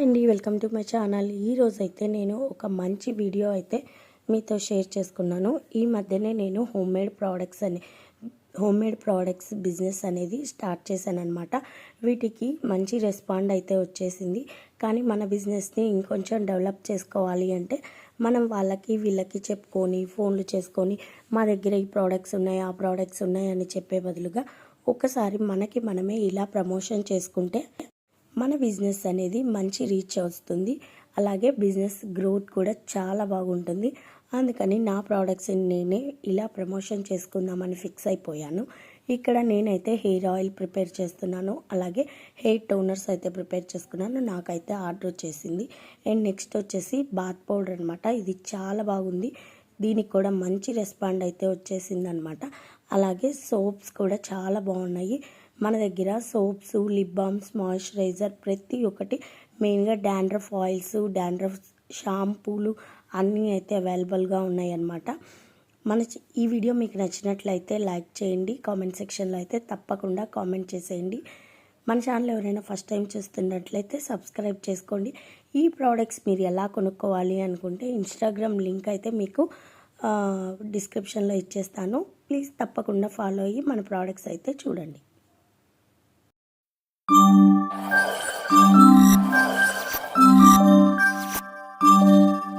Hi అండి welcome to my channel. ఈరోజు అయితే నేను ఒక మంచి వీడియో అయితే మీతో షేర్ చేసుకున్నాను. ఈ మధ్యనే నేను హోమ్ మేడ్ ప్రోడక్ట్స్ అని హోమ్ మేడ్ ప్రోడక్ట్స్ బిజినెస్ అనేది స్టార్ట్ చేశాను అనమాట వీటికి మంచి రెస్పాండ్ అయితే వచ్చేసింది. కానీ మన బిజినెస్ని ఇంకొంచెం డెవలప్ చేసుకోవాలి అంటే మనం వాళ్ళకి వీళ్ళకి చెప్పుకొని ఫోన్లు చేసుకొని మా దగ్గర ఈ ప్రోడక్ట్స్ ఉన్నాయి ఆ ప్రోడక్ట్స్ ఉన్నాయి అని చెప్పే బదులుగా ఒకసారి మనకి మనమే ఇలా ప్రమోషన్ చేసుకుంటే మన బిజినెస్ అనేది మంచి రీచ్ వస్తుంది అలాగే బిజినెస్ గ్రోత్ కూడా చాలా బాగుంటుంది. అందుకని నా ప్రోడక్ట్స్ నేనే ఇలా ప్రమోషన్ చేసుకుందామని ఫిక్స్ అయిపోయాను. ఇక్కడ నేనైతే హెయిర్ ఆయిల్ ప్రిపేర్ చేస్తున్నాను. అలాగే హెయిర్ టోనర్స్ అయితే ప్రిపేర్ చేసుకున్నాను. నాకైతే ఆర్డర్ వచ్చేసింది. అండ్ నెక్స్ట్ వచ్చేసి బాత్ పౌడర్ అనమాట ఇది చాలా బాగుంది. దీనికి కూడా మంచి రెస్పాండ్ అయితే వచ్చేసింది అనమాట అలాగే సోప్స్ కూడా చాలా బాగున్నాయి. మన దగ్గర సోప్స్ లిప్ బామ్స్ మాయిశ్చరైజర్ ప్రతి ఒక్కటి మెయిన్గా డాండ్రఫ్ ఆయిల్స్ డాండ్రఫ్ షాంపూలు అన్నీ అయితే అవైలబుల్గా ఉన్నాయి అన్నమాట మన ఈ వీడియో మీకు నచ్చినట్లయితే లైక్ చేయండి కామెంట్ సెక్షన్లో అయితే తప్పకుండా కామెంట్ చేసేయండి. మన ఛానల్ ఎవరైనా ఫస్ట్ టైం చూస్తున్నట్లయితే సబ్స్క్రైబ్ చేసుకోండి. ఈ ప్రోడక్ట్స్ మీరు ఎలా కొనుక్కోవాలి అనుకుంటే ఇన్స్టాగ్రామ్ లింక్ అయితే మీకు డిస్క్రిప్షన్లో ఇచ్చేస్తాను. ప్లీజ్ తప్పకుండా ఫాలో అయ్యి మన ప్రోడక్ట్స్ అయితే చూడండి. Thank you.